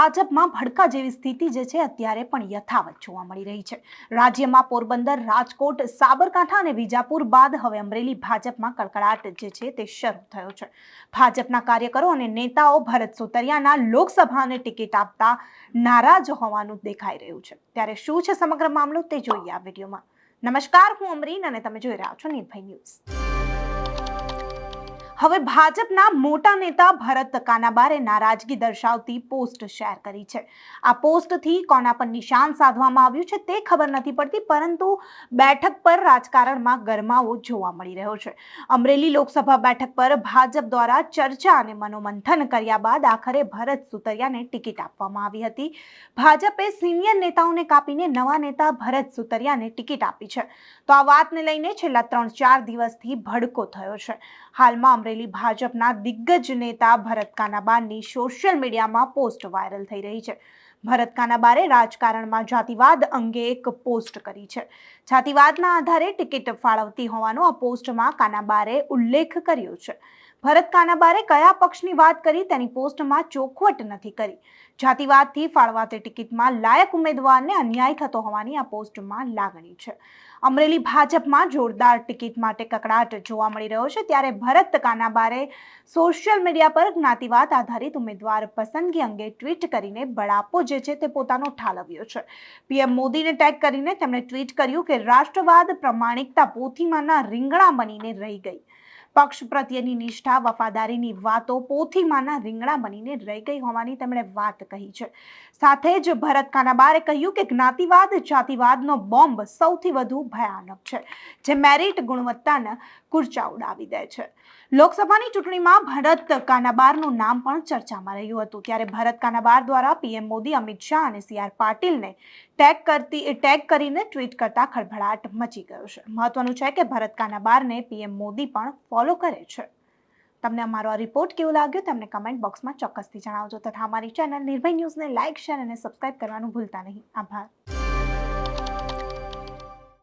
ભાજપમાં ભડકા જેવી સ્થિતિ જે છે અત્યારે પણ યથાવત જોવા મળી રહી છે. રાજ્યમાં પોરબંદર, રાજકોટ, સાબરકાંઠા અને વિજાપુર બાદ હવે અમરેલી ભાજપમાં કડકડાટ જે છે તે શરૂ થયો છે. ભાજપના કાર્યકરો અને નેતાઓ ભરત સુતરિયાના લોકસભાને ટિકિટ આપતા નારાજ હોવાનું દેખાઈ રહ્યું છે. ત્યારે શું છે સમગ્ર મામલો તે જોઈએ આ વિડીયોમાં. નમસ્કાર, હું અમરીન અને તમે જોઈ રહ્યા છો નિર્ભય ન્યૂઝ. હવે ભાજપના મોટા નેતા ભરત કાનાબારે નારાજગી દર્શાવતી પોસ્ટ શેર કરી છે. આ પોસ્ટથી કોના પર નિશાન સાધવામાં આવ્યું છે તે ખબર નથી પડતી, પરંતુ બેઠક પર રાજકારણમાં ગરમાવો જોવા મળી રહ્યો છે. અમરેલી લોકસભા બેઠક પર ભાજપ દ્વારા ચર્ચા અને મનોમંથન કર્યા બાદ આખરે ભરત સુતરિયાને ટિકિટ આપવામાં આવી હતી. ભાજપે સિનિયર નેતાઓને કાપીને નવા નેતા ભરત સુતરિયાને ટિકિટ આપી છે. તો આ વાતને લઈને છેલ્લા ત્રણ ચાર દિવસથી ભડકો થયો છે. હાલમાં અમરેલી ભાજપના દિગ્ગજ નેતા ભરત કાનાબારની સોશિયલ મીડિયામાં પોસ્ટ વાયરલ થઈ રહી છે. ભરત કાનાબારે રાજકારણમાં જાતિવાદ અંગે એક પોસ્ટ કરી છે. જાતિવાદના આધારે ટિકિટ ફાળવતી હોવાનો આ પોસ્ટમાં કાનાબારે ઉલ્લેખ કર્યો છે. ભરત કાનાબારે કયા પક્ષની વાત કરી તેની પોસ્ટમાં ચોખવટ નથી કરી. જાતિવાદથી ફાળવાતી ટિકિટમાં લાયક ઉમેદવારને અન્યાય થતો હોવાની આ પોસ્ટમાં લાગણી છે. અમરેલી ભાજપમાં જોરદાર ટિકિટ માટે કકડાટ જોવા મળી રહ્યો છે ત્યારે ભરત કાનાબારે સોશિયલ મીડિયા પર જ્ઞાતિવાદ આધારિત ઉમેદવાર પસંદગી અંગે ટ્વીટ કરીને બળાપો જે છે તે પોતાનો ઠાલવ્યો છે. પીએમ મોદીને ટેગ કરીને તેમણે ટ્વીટ કર્યું કે રાષ્ટ્રવાદ પ્રમાણિકતા પોથીમાંના રીંગણા બનીને રહી ગઈ. પક્ષ પ્રત્યેની નિષ્ઠા, વફાદારીની વાતો પોથીમાંના રીંગણા બનીને રહી ગઈ હોવાની તેમણે વાત કહી છે. સાથે જ ભરત કાનાબારે કહ્યું કે જ્ઞાતિવાદ જાતિવાદનો બોમ્બ સૌથી વધુ ભયાનક છે, જે મેરિટ ગુણવત્તાના કુર્ચા ઉડાવી દે છે. લોકસભાની ચૂંટણીમાં ભરત કાનાબારનું નામ પણ ચર્ચામાં રહ્યું હતું. ત્યારે ભરત કાનાબાર દ્વારા પીએમ મોદી, અમિત શાહ અને સી આર પાટીલને ટેગ કરતી ટેગ કરીને ટ્વીટ કરતા ખળભળાટ મચી ગયો છે. મહત્વનું છે કે ભરત કાનાબારને પીએમ મોદી પણ ફોલો કરે છે. તમને અમારો આ રિપોર્ટ કેવો લાગ્યો તમને કમેન્ટ બોક્સમાં ચોક્કસથી જણાવજો. તથા અમારી ચેનલ નિર્ભય ન્યૂઝને લાઇક શેર અને સબસ્ક્રાઇબ કરવાનું ભૂલતા નહીં. આભાર.